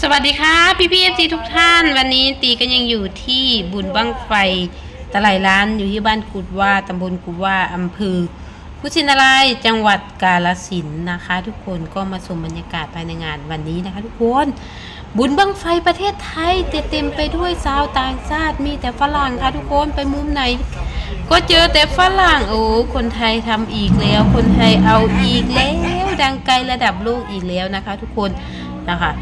สวัสดีค่ะพี่พี่เอฟซีทุกท่าน วันนี้ตีก็ยังอยู่ที่บุญบั้งไฟตะไลล้านอยู่ที่บ้านกุดว่าตำบลกุดว่าอำเภอพุชินารายจังหวัดกาฬสินนะคะ ทุกคนก็มาชมบรรยากาศภายในงานวันนี้นะคะ ทุกคนบุญบั้งไฟประเทศไทยเต็มไปด้วยชาวต่างชาติมีแต่ฝรั่งค่ะทุกคนไปมุมไหน ก็เจอแต่ฝรั่งโอ้คนไทยทำอีกแล้ว คนไทยเอาอีกแล้ว ดังไกลระดับโลกอีกแล้วนะคะ ทุกคนนะคะ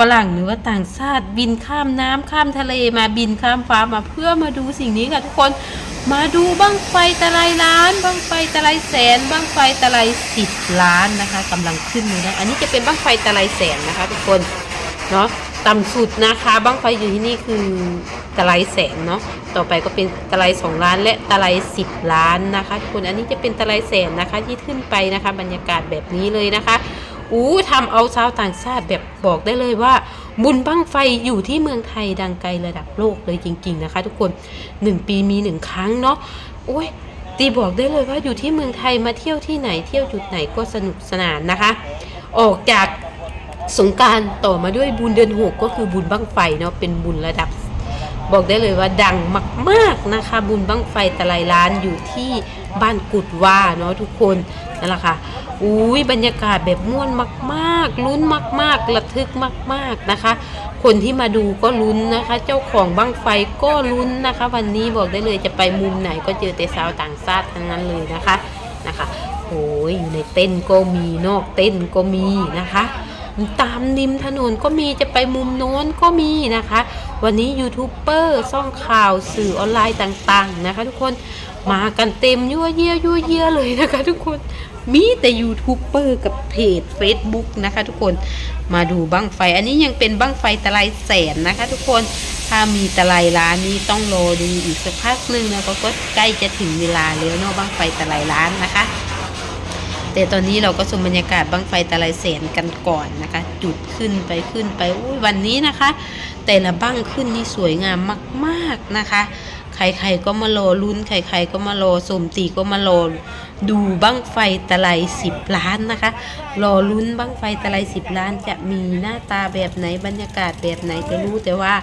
ฝรั่งหรือว่าต่างชาติบินข้ามน้ำข้ามทะเลมาบินข้ามฟ้ามาเพื่อมาดูสิ่งนี้ค่ะทุกคนมาดูบั้งไฟตะไลล้านบั้งไฟตะไลแสนบั้งไฟตะไลสิบล้านนะคะกำลังขึ้นเลยนะอันนี้จะเป็นบั้งไฟตะไลแสนนะคะ ทุกคนเนาะต่ำสุดนะคะบั้งไฟอยู่ที่นี่คือตะไลแสนเนาะต่อไปก็เป็นตะไลสองล้าน และตะไลสิบล้านนะคะทุกคนอันนี้จะเป็นตะไลแสนนะคะที่ขึ้นไปนะคะ บรรยากาศแบบนี้เลยนะคะ อู้ทำเอาชาวต่างชาติแบบบอกได้เลยว่า บุญบั้งไฟอยู่ที่เมืองไทยดังไกลระดับโลกเลยจริง ๆ นะคะ ทุกคนหนึ่งปีมีหนึ่งครั้งเนาะโอ้ยตีบอกได้เลยว่าอยู่ที่เมืองไทยมาเที่ยวที่ไหนเที่ยวจุดไหนก็สนุกสนานนะคะ ออกจากสงการต่อมาด้วยบุญเดือนหกก็คือบุญบั้งไฟเนาะเป็นบุญระดับ บอกได้เลยว่าดังมาก ๆนะคะ บุญบั้งไฟตะไลล้านอยู่ที่บ้านกุดว่าเนาะทุกคนนั่นแหละค่ะอุ้ยบรรยากาศแบบม่วนมาก ๆ ลุ้นมาก ๆ ระทึกมาก ๆนะคะ คนที่มาดูก็ลุ้นนะคะ เจ้าของบั้งไฟก็ลุ้นนะคะ วันนี้บอกได้เลยจะไปมุมไหนก็เจอแต่สาวต่างชาติทั้งนั้นเลยนะคะนะคะโอ้ยอยู่ในเต้นก็มีนอกเต้นก็มีนะคะ ตามริมถนนก็มีจะไปมุมโน้นก็มีนะคะ วันนี้ยูทูบเบอร์ซ่องข่าวสื่อออนไลน์ต่างๆนะคะ ทุกคนมากันเต็มยั่วเยี่ยยั่วเยี่ยเลยนะคะ ทุกคนมีแต่ยูทูบเบอร์กับเพจ Facebook นะคะ ทุกคนมาดูบั้งไฟ อันนี้ยังเป็นบั้งไฟตะไลแสนนะคะ ทุกคนถ้ามีตะไลล้านนี้ต้องรอดูอีกสักพักหนึ่งนะก็ก็ใกล้จะถึงเวลาแล้วเนาะบั้งไฟตะไลล้านนะคะ แต่ตอนนี้เราก็ชมบรรยากาศบั้งไฟตะไลแสนกันก่อนนะคะ จุดขึ้นไปขึ้นไปอุ้ยวันนี้นะคะ แต่ละบั้งขึ้นนี่สวยงามมากๆนะคะ ใครๆก็มารอลุ้นใครๆก็มารอสมตีก็มารอดูบั้งไฟตะไลสิบล้านนะคะ รอลุ้นบั้งไฟตะไลสิบล้าน จะมีหน้าตาแบบไหนบรรยากาศแบบไหนจะรู้แต่ว่า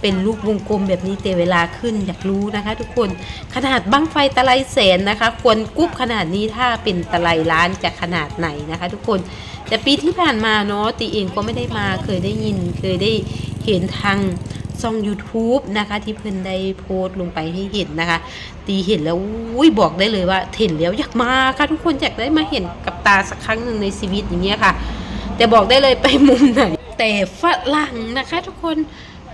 เป็นลูกวงกลมแบบนี้แต่เวลาขึ้นอยากรู้นะคะ ทุกคนขนาดบั้งไฟตะไลแสนนะคะ ควรกุ๊บขนาดนี้ถ้าเป็นตะไลล้านจะขนาดไหนนะคะ ทุกคนแต่ปีที่ผ่านมาเนาะตีเองก็ไม่ได้มาเคยได้ยินเคยได้เห็นทางช่อง YouTube นะคะที่เพิ่นได้โพสต์ลงไปให้เห็นนะคะ ตีเห็นแล้วอุ้ยบอกได้เลยว่าเห็นแล้วอยากมาค่ะทุกคนอยากได้มาเห็นกับตาสักครั้งหนึ่งในชีวิตอย่างเงี้ยค่ะ แต่บอกได้เลยไปมุมไหน แต่ฝรั่งนะคะทุกคน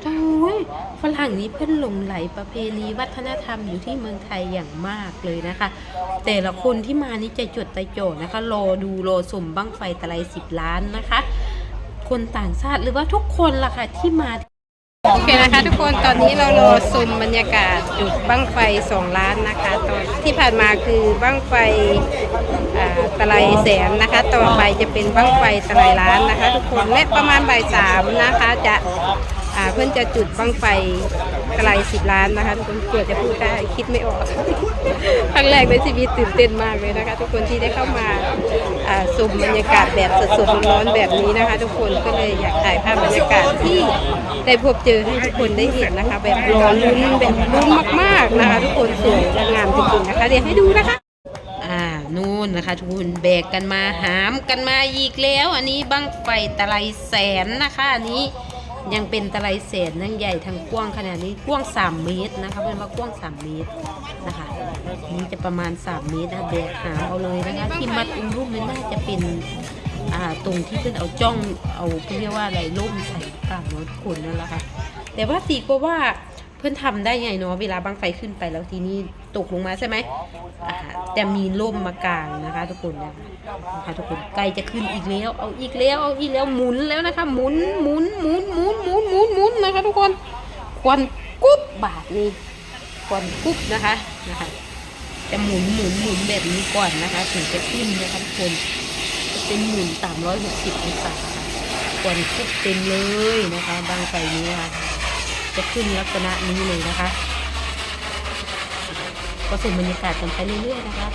โอ้ยฝรั่งนี้เพิ่นหลงไหลประเพณีวัฒนธรรมอยู่ที่เมืองไทยอย่างมากเลยนะคะ แต่ละคนที่มานี่ใจจดใจจ่อนะคะรอดูรอสมบั้งไฟตะไลสิบล้านนะคะ คนต่างชาติหรือว่าทุกคนล่ะค่ะที่มาโอเคนะคะทุกคนตอนนี้เรารอชมบรรยากาศจุดบั้งไฟสองล้านนะคะตอนที่ผ่านมาคือบั้งไฟตะไลแสนนะคะ ต่อไปจะเป็นบั้งไฟตะไลล้านนะคะ ทุกคนและประมาณบ่ายสามนะคะจะ อ่าเพื่อนจะจุดบั้งไฟตะไลสิบล้านนะคะทุกคนเผื่อจะพูดได้คิดไม่ออก ครั้งแรกในชีวิตตื่นเต้นมากเลยนะคะ ทุกคนที่ได้เข้ามาอ่าชมบรรยากาศแบบสดๆร้อนๆแบบนี้นะคะ ทุกคนก็เลยอยากถ่ายภาพบรรยากาศที่ได้พบเจอให้ทุกคนได้เห็นนะคะ แบบรอลุ้นแบบลุ้นมากๆนะคะ ทุกคนสวยและงามจริงๆนะคะเดี๋ยวให้ดูนะคะนู่นนะคะ ทุกคนแบกกันมาหามกันมาอีกแล้ว อันนี้บั้งไฟตะไลแสนนะคะอันนี้ ยังเป็นตะไลเศษนทั้งใหญ่ทั้งกว้างขนาดนี้กว้าง 3 เมตรนะคะเป็นว่ากว้าง 3 เมตรนะคะนี่จะประมาณ 3 เมตรนะแบกหามเอาเลยนะคะที่มัดอุ้มรูปนั้นน่าจะเป็นอ่าตรงที่เพื่อนเอาจ้องเอาเรียกว่าอะไรล่มใส่กลางรถคนนั่นแหละค่ะแต่ว่าตีก็ว่า เพื่อนทำได้ไงเนาะเวลาบังไฟขึ้นไปแล้วทีนี้ตกลงมาใช่ไหมแต่มีร่มมากลางนะคะ ทุกคนนะคะทุกคนไกลจะขึ้นอีกแล้ว เอาอีกแล้วเอาอีกแล้วหมุนแล้วนะคะหมุนหมุนหมุนหมุนหมุนหมุนหมุนนะคะ ทุกคนควันกุ๊บบาทนี่ควันกุ๊บนะคะนะคะจะหมุนหมุนหมุนแบบนี้ก่อนนะคะ ถึงจะขึ้นนะคะทุกคนจะเป็นหมุนสามร้อยหกสิบองศาควันกุ๊บเต็มเลยนะคะบางไฟนี้ค่ะ จะขึ้นลักษณะนี้เลยนะคะ ก็ส่งบรรยากาศกันไปเรื่อยๆนะคะ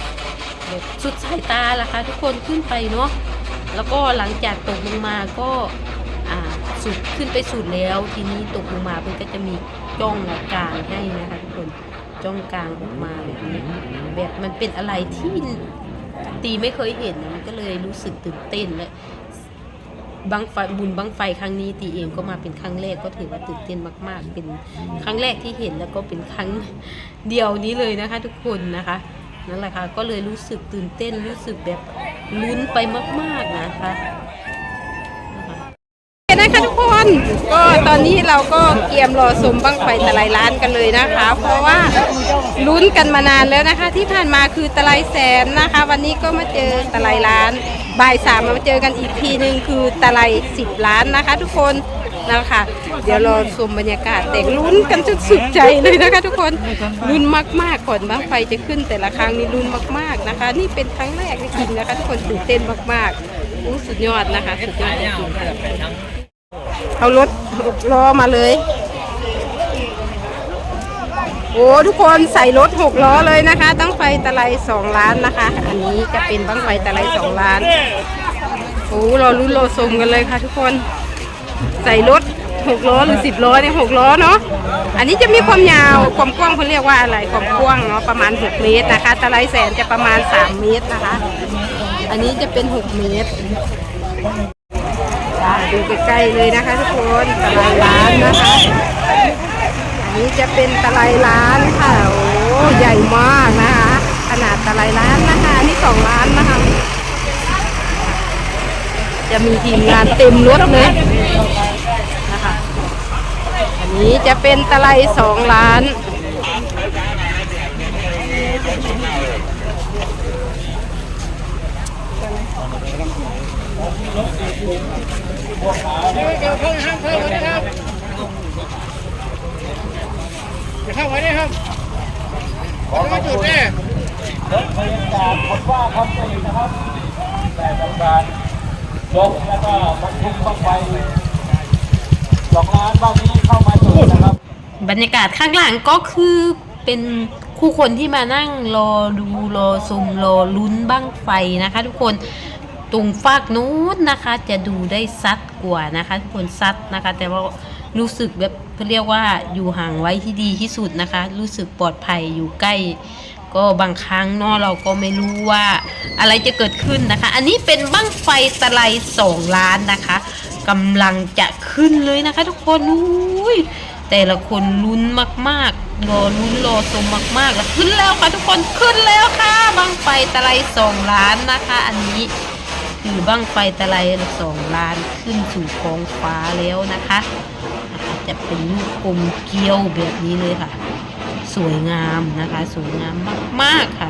สุดสายตาละคะทุกคนขึ้นไปเนาะแล้วก็หลังจากตกลงมาก็อ่าสุดขึ้นไปสุดแล้ว ทีนี้ตกลงมาเพื่อก็จะมีจ้องกลางให้นะคะทุกคนจ้องกลางออกมาแบบนี้แบบมันเป็นอะไรที่ตีไม่เคยเห็นนะมันก็เลยรู้สึกตื่นเต้นและ บังไฟบุญบังไฟครั้งนี้ตีเองก็มาเป็นครั้งแรกก็ถือว่าตื่นเต้นมาก ๆ เป็นครั้งแรกที่เห็นแล้วก็เป็นครั้งเดียวนี้เลยนะคะ ทุกคนนะคะนั่นแหละค่ะก็เลยรู้สึกตื่นเต้นรู้สึกแบบลุ้นไปมาก ๆนะคะ กคนก็ตอนนี้เราก็เตรียมรอสมบังไฟตะไลล้านกันเลยนะคะ เพราะว่าลุ้นกันมานานแล้วนะคะ ที่ผ่านมาคือตะไลแสนนะคะ วันนี้ก็มาเจอตะไลล้านบ่ายสามมาเจอกันอีกทีหนึ่งคือตะไลสิบล้านนะคะ ทุกคนนะคะ เดี๋ยวรอชมบรรยากาศแต่ลุ้นกันจนสุดใจเลยนะคะ ทุกคนลุ้นมากๆก่อนบังไฟจะขึ้นแต่ละครั้งนี่ลุ้นมากๆนะคะ นี่เป็นครั้งแรกจริงๆนะคะ ทุกคนตื่นเต้นมากๆอู้สุดยอดนะคะสุดยอดจริงๆ เอารถหกล้อมาเลย โอ้ทุกคนใส่รถหกล้อเลยนะคะตั้งไฟตะไลสองล้านนะคะ อันนี้จะเป็นบั้งไฟตะไลสองล้านโอ้เราลุ้นเราสมกันเลยค่ะทุกคน ใส่รถหกล้อหรือสิบล้อเนี่ยหกล้อเนาะอันนี้จะมีความยาวความกว้างเขาเรียกว่าอะไรความกว้างเนาะประมาณ6เมตรนะคะตะไลแสนจะประมาณ3เมตรนะคะ อันนี้จะเป็น6เมตร ดูใกล้ๆเลยนะคะทุกคนตะไลล้านนะคะอันนี้จะเป็นตะไลล้านค่ะโอ้ใหญ่มากนะคะ ขนาดตะไลล้านนะคะอันนี้สองล้านนะคะ จะมีทีมงานเต็มรถเลยนะคะอันนี้จะเป็นตะไลสองล้าน เข้าไว้ได้ครับขอมาจุดแน่รถพยาบาลคนว่าคอนเสิร์ตนะครับ แต่ทำการยกแล้วก็บรรทุกเข้าไปสองล้านบ้านนี้เข้ามาจุดนะครับ บรรยากาศข้างหลังก็คือเป็นคู่คนที่มานั่งรอดูรอชมรอลุ้นบ้างไฟนะคะ ทุกคนตรงฟากนู้นนะคะจะดูได้ซัด กว่านะคะ ทุกคนซัดนะคะ แต่ว่ารู้สึกแบบเขาเรียกว่าอยู่ห่างไว้ที่ดีที่สุดนะคะ รู้สึกปลอดภัยอยู่ใกล้ ก็บางครั้งเนาะเราก็ไม่รู้ว่าอะไรจะเกิดขึ้นนะคะ อันนี้เป็นบั้งไฟตะไลสองล้านนะคะกำลังจะขึ้นเลยนะคะ ทุกคนอุ้ยแต่ละคนลุ้นมากๆรอลุ้นรอชมมากๆแล้วขึ้นแล้วค่ะทุกคนขึ้นแล้วค่ะบั้งไฟตะไลสองล้านนะคะ อันนี้ คือบั้งไฟตะไลสองล้านขึ้นสู่ท้องฟ้าแล้วนะคะ จะเป็นลูกกลมเกลียวแบบนี้เลยค่ะ สวยงามนะคะ สวยงามมากๆค่ะ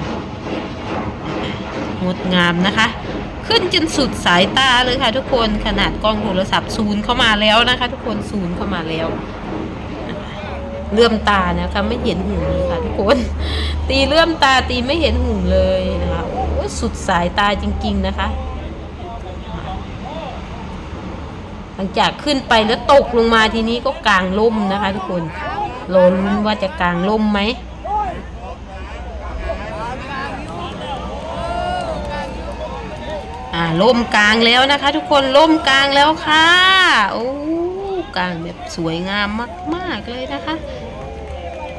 งดงามนะคะ ขึ้นจนสุดสายตาเลยค่ะ ทุกคนขนาดกล้องโทรศัพท์ซูนเข้ามาแล้วนะคะ ทุกคนซูนเข้ามาแล้วเลื่อมตานะคะไม่เห็นหูเลยค่ะทุกคน ตีเลื่อมตาตีไม่เห็นหูเลยนะคะโอ้สุดสายตาจริง ๆ นะคะ หลังจากขึ้นไปแล้วตกลงมาทีนี้ก็กลางล่มนะคะ ทุกคนรอลุ้นว่าจะกลางล่มไหมอ่าล่มกลางแล้วนะคะ ทุกคนล่มกลางแล้วค่ะโอ้กลางแบบสวยงามมาก ๆ เลยนะคะ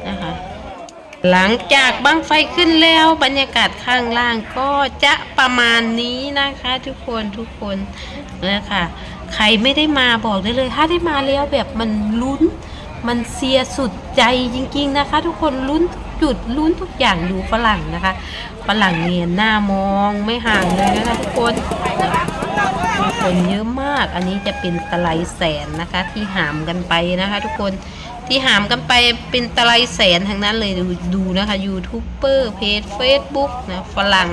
นะคะ หลังจากบั้งไฟขึ้นแล้วบรรยากาศข้างล่างก็จะประมาณนี้นะคะทุกคนทุกคนนะคะใครไม่ได้มาบอกได้เลย ถ้าได้มาแล้วแบบมันลุ้น มันเสียสุดใจจริง ๆนะคะ ทุกคนลุ้นทุกจุดลุ้นทุกอย่างดูฝรั่งนะคะฝรั่งเงียนหน้ามองไม่ห่างเลยนะคะทุกคนคนเยอะมาก อันนี้จะเป็นตะไลแสนนะคะที่หามกันไปนะคะ ทุกคน ที่หามกันไปเป็นตะไลแสนทั้งนั้นเลยดูดูนะคะยูทูบเบอร์เพจเฟซบุ๊กนะฝรั่ง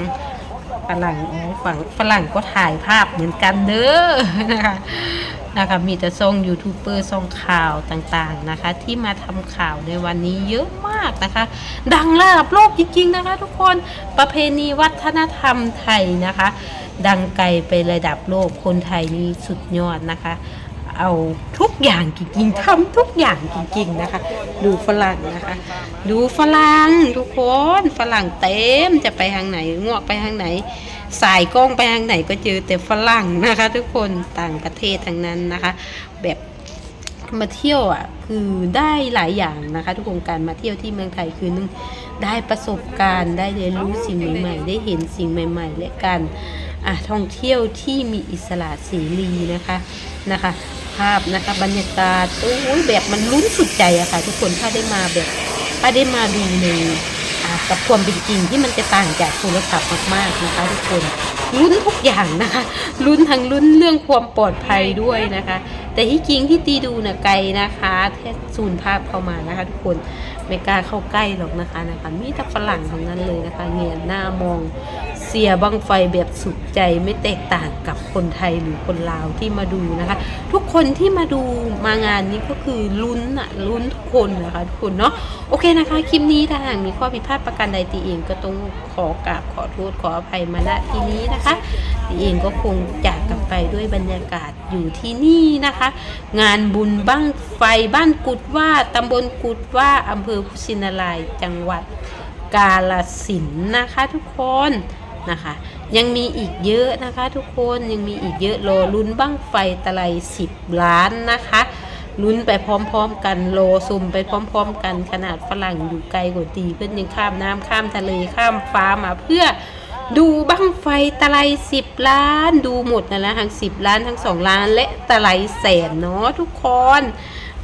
ฝรั่งอ๋อฝั่งฝรั่งก็ถ่ายภาพเหมือนกันเด้อนะคะนะคะมีแต่ซ่องยูทูบเบอร์ซ่องข่าวต่างๆนะคะ ที่มาทำข่าวในวันนี้เยอะมากนะคะ ดังระดับโลกจริงๆนะคะ ทุกคนประเพณีวัฒนธรรมไทยนะคะ ดังไกลไประดับโลกคนไทยนี่สุดยอดนะคะ เอาทุกอย่างจริงๆทำทุกอย่างจริงๆนะคะ ดูฝรั่งนะคะ ดูฝรั่งทุกคนฝรั่งเต็มจะไปทางไหนงวกไปทางไหน สายกล้องไปทางไหนก็เจอแต่ฝรั่งนะคะ ทุกคนต่างประเทศทั้งนั้นนะคะ แบบมาเที่ยวอะคือได้หลายอย่างนะคะ ทุกคนการมาเที่ยวที่เมืองไทยคือนึงได้ประสบการณ์ได้เรียนรู้สิ่งใหม่ๆ ได้เห็นสิ่งใหม่ ๆ และการอะท่องเที่ยวที่มีอิสระเสรีนะคะนะคะ ภาพนะคะ บรรยากาศโอ้ยแบบมันลุ้นสุดใจอะค่ะ ทุกคนถ้าได้มาแบบถ้าได้มาดูเนอ่ากับความเป็นจริงที่มันจะต่างจากโทรศัพท์มากๆนะคะ ทุกคนลุ้นทุกอย่างนะคะลุ้นทั้งลุ้นเรื่องความปลอดภัยด้วยนะคะ แต่ที่จริงที่ตีดูนะไกลนะคะแค่ซูนภาพเข้ามานะคะ ทุกคนไม่กล้าเข้าใกล้หรอกนะคะนะคะมีแต่ฝรั่งทั้งนั้นเลยนะคะเงียหน้ามองเสียบังไฟแบบสุดใจไม่แตกต่างกับคนไทยหรือคนลาวที่มาดูนะคะ ทุกคนที่มาดูมางานนี้ก็คือลุ้นอะลุ้นทุกคนนะคะทุกคนเนาะโอเคนะคะ คลิปนี้ถ้าหากมีข้อผิดพลาดประการใดตีเองก็ต้องขอกราบขอโทษขออภัยมาณที่นี้นะคะ ตีเองก็คงจากกันไปด้วยบรรยากาศอยู่ที่นี่นะคะ งานบุญบั้งไฟบ้านกุดว่าตำบลกุดว่าอำเภอพุชินารายจังหวัดกาลสินนะคะทุกคนนะคะยังมีอีกเยอะนะคะทุกคนยังมีอีกเยอะรอลุ้นบั้งไฟตะไลสิบล้านนะคะลุ้นไปพร้อมๆ กันโลซุมไปพร้อม ๆ กันขนาดฝรั่งอยู่ไกลกว่าตีเพื่อนยังข้ามน้ำข้ามทะเลข้ามฟ้ามาเพื่อ ดูบั้งไฟตะไลสิบล้านดูหมดนะละทั้งสิบล้านทั้งสองล้าน และตะไลแสนเนาะทุกคน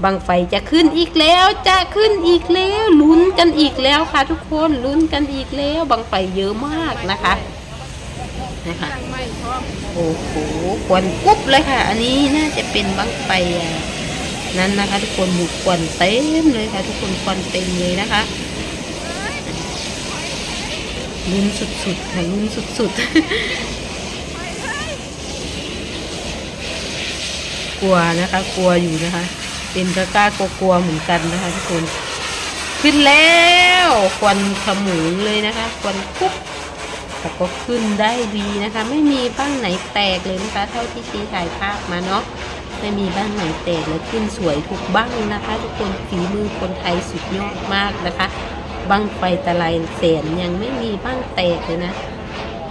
บังไฟจะขึ้นอีกแล้วจะขึ้นอีกแล้วลุ้นกันอีกแล้วค่ะ ทุกคนลุ้นกันอีกแล้วบังไฟเยอะมากนะคะนะคะโอ้โหควันกุ๊บเลยค่ะ อันนี้น่าจะเป็นบังไฟนั้นนะคะ ทุกคนหมุกควันเต็มเลยค่ะ ทุกคนควันเต็มเลยนะคะ ลุ้นสุดๆค่ะลุ้นสุดๆ กลัวนะคะ กลัวอยู่นะคะ เป็นกล้ากลัวๆเหมือนกันนะคะทุกคน ขึ้นแล้วควันขมุงเลยนะคะควันปุ๊บแต่ก็ขึ้นได้ดีนะคะ ไม่มีบ้างไหนแตกเลยนะคะ เท่าที่ตีถ่ายภาพมาเนาะไม่มีบ้างไหนแตกเลยขึ้นสวยทุกบ้างนะคะ ทุกคนฝีมือคนไทยสุดยอดมากนะคะ บ้างไฟตะไลแสนยังไม่มีบ้างแตกเลยนะ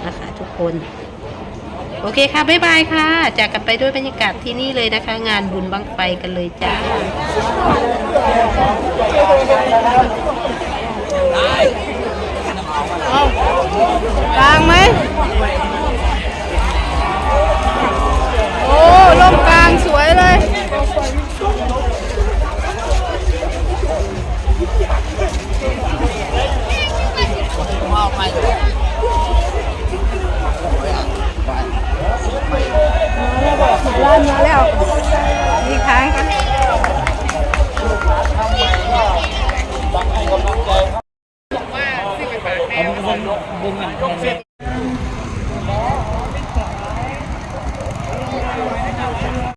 นะคะทุกคน โอเคค่ะ บ๊ายบายค่ะ จากกันไปด้วยบรรยากาศที่นี่เลยนะคะ งานบุญบ้างไฟกันเลยจ้ากลางไหมโอ้ลมกลางสวยเลย